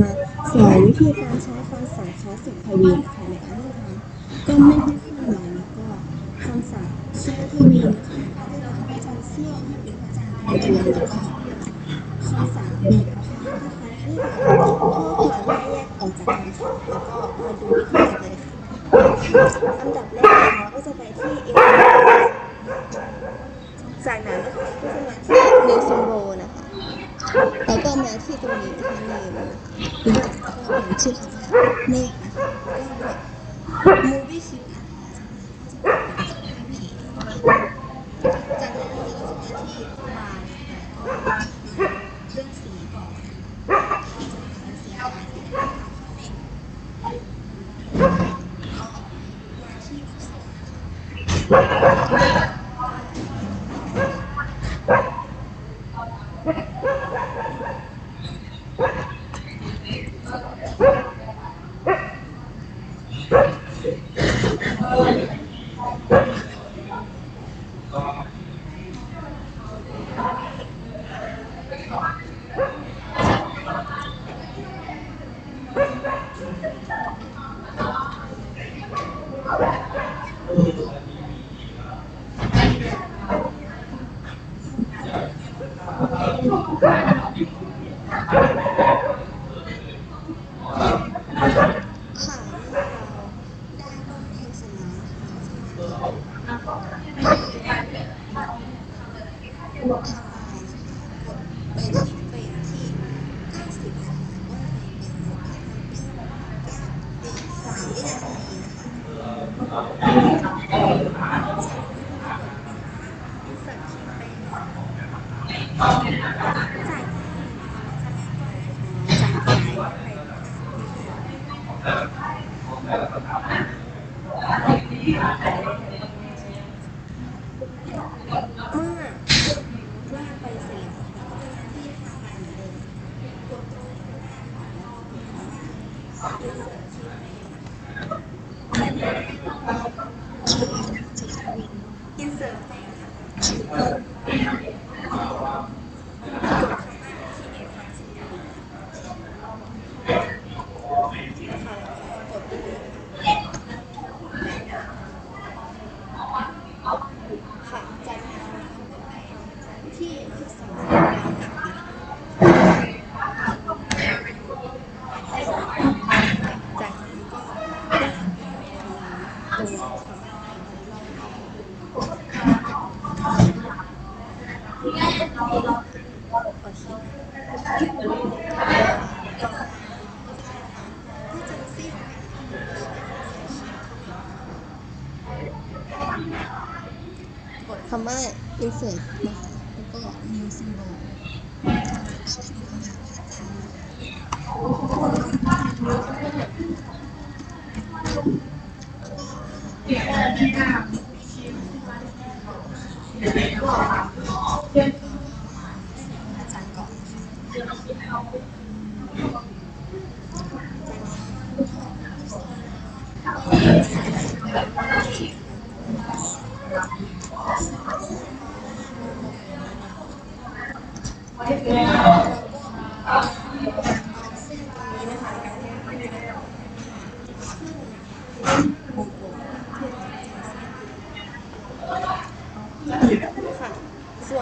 มาสอนวิธีการใช้คำสั่งคลาสสิกทวีนะคะในการเลือกก็ไม่ได้ขึ้นมาแล้วก็คำสั่งเชื่อทวีนะคะที่เราไปจำเชี่วที่เป็นประจำในตัวแล้วก็คำสั่งเด็กนะคะที่เราข้อความแยกออกจากคำสั่งแล้วก็มาดูวิธีกันเลยค่ะอันดับแรกเราก็จะไปที่เอจากนั้นนะคะก็จะมาที่เนสโบนะคะแล้วก็มาที่ตรงนี้นะคะนี่ะคะ 对，就是我们技术派。那，哎， คำว่า insert นะคะแล้วก็ new symbol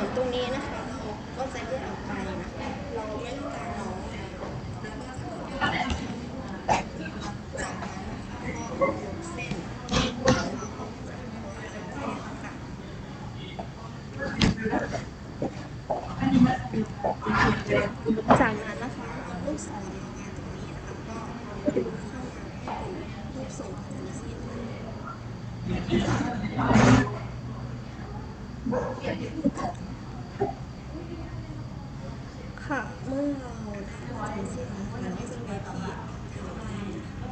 นตรงนี้นะคะเราก็จะแยกออกไปนะเราไม่ต้องการน้องแล้วก็จากนเส้นอันน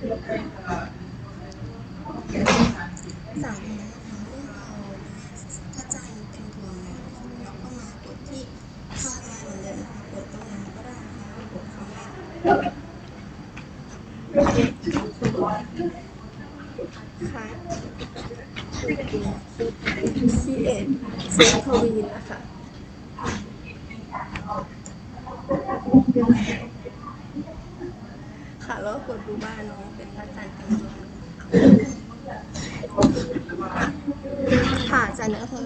จากนั้นนะคะเมื่อเรากระจายเป็นตัวเราก็มากดที่ทำงานเหมือนเดิมนะคะกดตรงไหนก็ได้นะคะกดคำว่าคัดซีเอ็ดเซนทวีนะคะ แล้วก็กดดูบ้านน้องเป็นพระจันทร์เต็มดวงค่ะจากนั้นก็คือ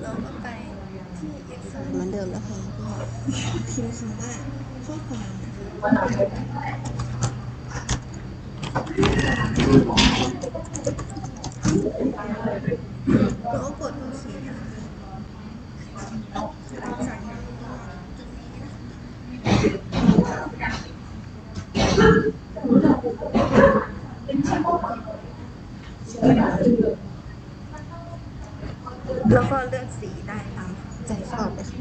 เราก็ไปที่เอกสาเหมือนเดิมแล้วค่ะก็พิมพ์คำว่าข้อความนะคะแล้วก็กดโอเคค่ะจากนั้นก็ตรงนี้นะคะแล้วก็เลือกสีได้ตามใจชอบเลยค่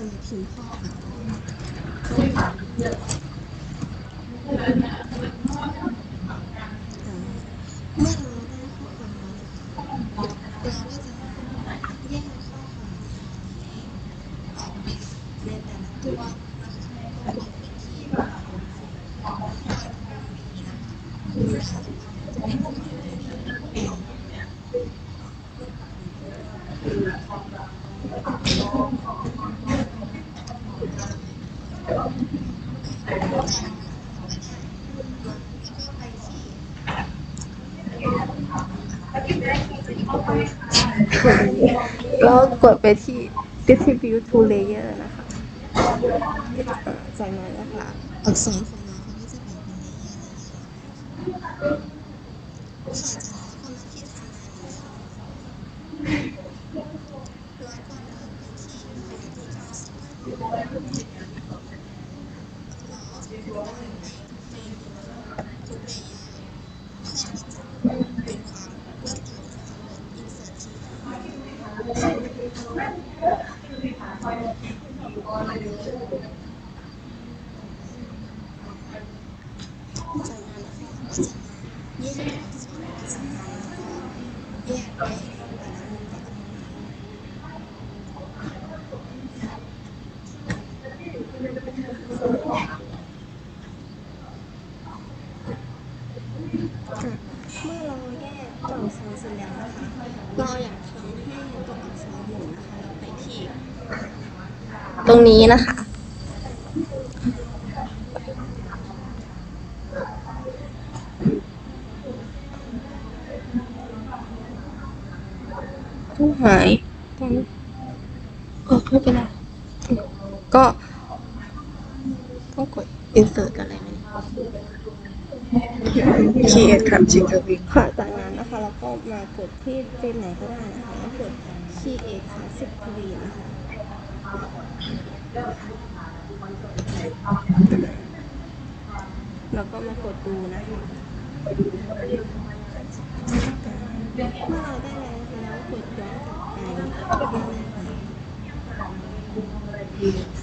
ะ แล้วก็จะมีพิมพ์ข้อความอ่าเมื่อเราได้ข้อความแล้วนะคะเราก็จะแยกข้อความออกเป็นในแต่ละตัวน กดไปที่แล้วกดไปที่ distribute to layer นะคะ จากนั้นนะคะอักษรของเราเขาก็จะแบ่งเป็นเลเยอร์เลเยอร์ค่ะจากนั้นก็มาที่ทำงานเหมือนเดิมแล้วก็เดินไปที่แผนที่เก้าสิบเราก็จะกดไปในทุกเลเยอร์เพื่อที่จะเป็นความรวดเร็วนะคะกด insert ที่ จากนั้นนะคะก็จะมาแยกตัวอักษรที่สำคัญแล้วก็แยกไปแต่ละมุมแต่ละมุมค่ะ เมื่อเราแยกตัวอักษรเสร็จแล้วนะคะเราอยากทำให้ตัวอักษรหมุนนะคะเราไปที่ ตรงนี้นะคะ หายตอนนี้เออไม่เป็นไรก็ต้องกด insert อะไรไหม create ครับ check the wing ค่ะจากนั้นนะคะเราก็มากดที่เฟรมไหนก็ได้นะคะแล้วกด create ค่ะสิบทวีนะคะแล้วก็มากดดูนะคะเมื่อเราได้แล้ว นะ